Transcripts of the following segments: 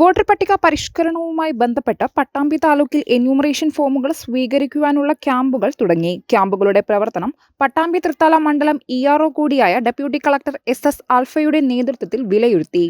Voter പട്ടിക പരിഷ്കരണവുമായി ബന്ധപ്പെട്ട് പട്ടാമ്പി താലൂക്കിൽ എന്യൂമറേഷൻ ഫോമുകൾ സ്വീകരിക്കുവാനുള്ള ക്യാമ്പുകൾ തുടങ്ങി. ക്യാമ്പുകളുടെ പ്രവർത്തനം പട്ടാമ്പി തൃത്താല മണ്ഡലം ഇ കൂടിയായ ഡെപ്യൂട്ടി കളക്ടർ എസ് എസ് ആൽഫയുടെ നേതൃത്വത്തിൽ വിലയിരുത്തി.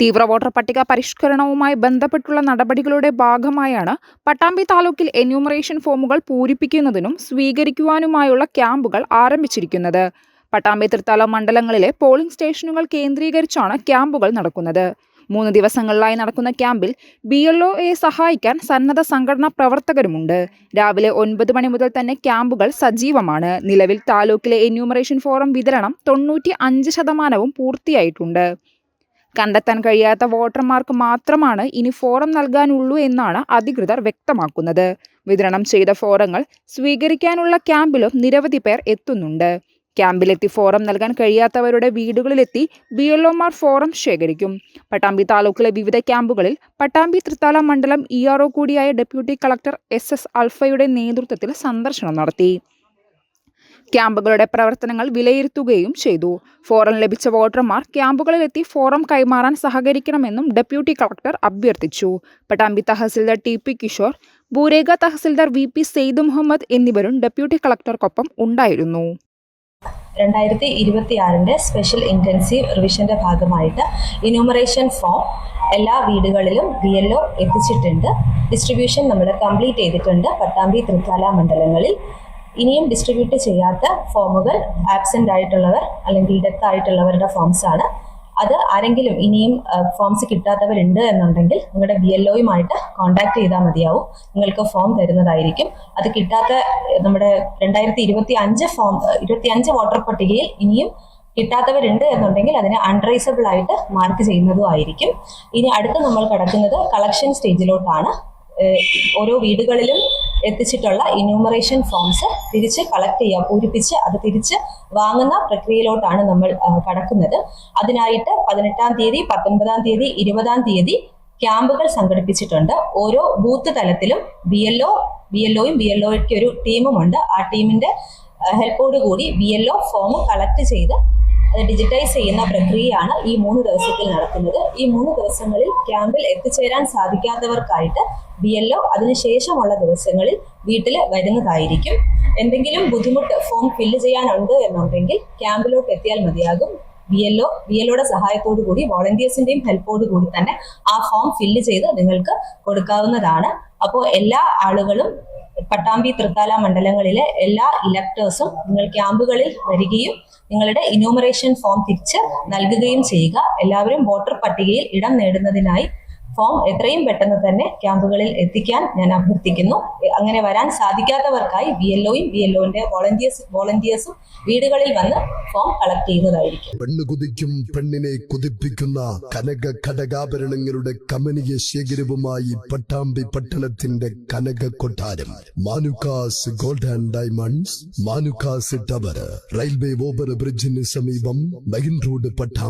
തീവ്ര വോട്ടർ പട്ടിക പരിഷ്കരണവുമായി ബന്ധപ്പെട്ടുള്ള നടപടികളുടെ ഭാഗമായാണ് പട്ടാമ്പി താലൂക്കിൽ എന്യൂമറേഷൻ ഫോമുകൾ പൂരിപ്പിക്കുന്നതിനും സ്വീകരിക്കുവാനുമായുള്ള ക്യാമ്പുകൾ ആരംഭിച്ചിരിക്കുന്നത്. പട്ടാമ്പി തൃത്താല മണ്ഡലങ്ങളിലെ പോളിംഗ് സ്റ്റേഷനുകൾ കേന്ദ്രീകരിച്ചാണ് ക്യാമ്പുകൾ നടക്കുന്നത്. മൂന്ന് ദിവസങ്ങളിലായി നടക്കുന്ന ക്യാമ്പിൽ ബി എൽ ഒയെ സഹായിക്കാൻ സന്നദ്ധ സംഘടനാ പ്രവർത്തകരുമുണ്ട്. രാവിലെ ഒൻപത് മണി മുതൽ തന്നെ ക്യാമ്പുകൾ സജീവമാണ്. നിലവിൽ താലൂക്കിലെ എന്യൂമറേഷൻ ഫോറം വിതരണം തൊണ്ണൂറ്റി അഞ്ച് ശതമാനവും പൂർത്തിയായിട്ടുണ്ട്. കണ്ടെത്താൻ കഴിയാത്ത വോട്ടർമാർക്ക് മാത്രമാണ് ഇനി ഫോറം നൽകാനുള്ളൂ എന്നാണ് അധികൃതർ വ്യക്തമാക്കുന്നത്. വിതരണം ചെയ്ത ഫോറങ്ങൾ സ്വീകരിക്കാനുള്ള ക്യാമ്പിലും നിരവധി പേർ എത്തുന്നുണ്ട്. ക്യാമ്പിലെത്തി ഫോറം നൽകാൻ കഴിയാത്തവരുടെ വീടുകളിലെത്തി ബി എൽ ഒമാർ ഫോറം ശേഖരിക്കും. പട്ടാമ്പി താലൂക്കിലെ വിവിധ ക്യാമ്പുകളിൽ പട്ടാമ്പി തൃത്താല മണ്ഡലം ഇ ആർ ഒ കൂടിയായ ഡെപ്യൂട്ടി കളക്ടർ എസ് എസ് അൽഫയുടെ നേതൃത്വത്തിൽ സന്ദർശനം നടത്തി. ക്യാമ്പുകളുടെ പ്രവർത്തനങ്ങൾ വിലയിരുത്തുകയും ചെയ്തു. ഫോറം ലഭിച്ച വോട്ടർമാർ ക്യാമ്പുകളിലെത്തി ഫോറം കൈമാറാൻ സഹകരിക്കണമെന്നും ഡെപ്യൂട്ടി കളക്ടർ അഭ്യർത്ഥിച്ചു. പട്ടാമ്പി തഹസിൽദാർ ടി പി കിഷോർ ബൂരേഗ തഹസിൽദാർ വി പി സെയ്ദ് മുഹമ്മദ് എന്നിവരും ഡെപ്യൂട്ടി കളക്ടർക്കൊപ്പം ഉണ്ടായിരുന്നു. രണ്ടായിരത്തി ഇരുപത്തി ആറിന്റെ സ്പെഷ്യൽ ഇന്റൻസീവ് റിവിഷന്റെ ഭാഗമായിട്ട് ഇനൂമറേഷൻ ഫോം എല്ലാ വീടുകളിലും ബി എൽ ഒ എത്തിച്ചിട്ടുണ്ട്. ഡിസ്ട്രിബ്യൂഷൻ നമ്മൾ കംപ്ലീറ്റ് ചെയ്തിട്ടുണ്ട് പട്ടാമ്പി തൃത്താല മണ്ഡലങ്ങളിൽ. ഇനിയും ഡിസ്ട്രിബ്യൂട്ട് ചെയ്യാത്ത ഫോമുകൾ ആബ്സെന്റ് ആയിട്ടുള്ളവർ അല്ലെങ്കിൽ ഡെത്ത് ആയിട്ടുള്ളവരുടെ ഫോംസ് ആണ്. അത് ആരെങ്കിലും ഇനിയും ഫോംസ് കിട്ടാത്തവരുണ്ട് എന്നുണ്ടെങ്കിൽ നിങ്ങളുടെ ബി എൽ ഒയുമായിട്ട് കോൺടാക്ട് ചെയ്താൽ മതിയാവും. നിങ്ങൾക്ക് ഫോം തരുന്നതായിരിക്കും. അത് കിട്ടാത്ത നമ്മുടെ രണ്ടായിരത്തി ഇരുപത്തി അഞ്ച് ഫോം ഇരുപത്തി അഞ്ച് വോട്ടർ പട്ടികയിൽ ഇനിയും കിട്ടാത്തവരുണ്ട് എന്നുണ്ടെങ്കിൽ അതിനെ അൺറൈസബിൾ ആയിട്ട് മാർക്ക് ചെയ്യുന്നതും ആയിരിക്കും. ഇനി അടുത്ത് നമ്മൾ കടക്കുന്നത് കളക്ഷൻ സ്റ്റേജിലോട്ടാണ് ഓരോ വീടുകളിലും എത്തിച്ചിട്ടുള്ള ഇന്യൂമറേഷൻ ഫോംസ് തിരിച്ച് കളക്ട് ചെയ്യാം. പൂരിപ്പിച്ച് അത് തിരിച്ച് വാങ്ങുന്ന പ്രക്രിയയിലോട്ടാണ് നമ്മൾ കടക്കുന്നത്. അതിനായിട്ട് പതിനെട്ടാം തീയതി പത്തൊൻപതാം തീയതി ഇരുപതാം തീയതി ക്യാമ്പുകൾ സംഘടിപ്പിച്ചിട്ടുണ്ട്. ഓരോ ബൂത്ത് തലത്തിലും B L O B L ഒയും B L ഒയ്ക്ക് ഒരു ടീമുമുണ്ട് ആ ടീമിന്റെ ഹെൽപ്പോടുകൂടി B L O form collect ചെയ്ത് ഡിജിറ്റൈസ് ചെയ്യുന്ന പ്രക്രിയയാണ് ഈ മൂന്ന് ദിവസത്തിൽ നടക്കുന്നത്. ഈ മൂന്ന് ദിവസങ്ങളിൽ ക്യാമ്പിൽ എത്തിച്ചേരാൻ സാധിക്കാത്തവർക്കായിട്ട് ബി എൽ ഒ അതിനുശേഷമുള്ള ദിവസങ്ങളിൽ വീട്ടിൽ വരുന്നതായിരിക്കും. എന്തെങ്കിലും ബുദ്ധിമുട്ട് ഫോം ഫില്ല് ചെയ്യാനുണ്ട് എന്നുണ്ടെങ്കിൽ ക്യാമ്പിലോട്ട് എത്തിയാൽ മതിയാകും. B L O B L ഒയുടെ സഹായത്തോടു കൂടി വോളണ്ടിയേഴ്സിന്റെയും ഹെൽപ്പോടു കൂടി തന്നെ ആ ഫോം ഫില്ല് ചെയ്ത് നിങ്ങൾക്ക് കൊടുക്കാവുന്നതാണ്. അപ്പോൾ എല്ലാ ആളുകളും പട്ടാമ്പി തൃത്താല മണ്ഡലങ്ങളിലെ എല്ലാ ഇലക്ടേഴ്സും നിങ്ങൾ ക്യാമ്പുകളിൽ വരികയും നിങ്ങളുടെ ഇനോമറേഷൻ ഫോം തിരിച്ച് നൽകുകയും ചെയ്യുക. എല്ലാവരും വോട്ടർ പട്ടികയിൽ ഇടം നേടുന്നതിനായി ഫോം എത്രയും പെട്ടെന്ന് തന്നെ ക്യാമ്പുകളിൽ എത്തിക്കാൻ ഞാൻ അഭ്യർത്ഥിക്കുന്നു. അങ്ങനെ വരാൻ സാധിക്കാത്തവർക്കായി ബി എൽ ഒയും ബി എൽ ഒന്റെ വോളണ്ടിയേഴ്സ് വീടുകളിൽ വന്ന് ഫോം കളക്ട് ചെയ്യുന്നതായിരിക്കും. പെണ്ണ് കുതിക്കും പെണ്ണിനെ കുതിപ്പിക്കുന്ന കനക ഘടകാഭരണങ്ങളുടെ കമനീയ ശേഖരവുമായി പട്ടാമ്പി പട്ടണത്തിന്റെ കനക കൊട്ടാരം. Manukkas gold and diamonds Manukkas tower railway over ബ്രിഡ്ജിന് സമീപം മെയിൻ റോഡ് പട്ടാമ്പി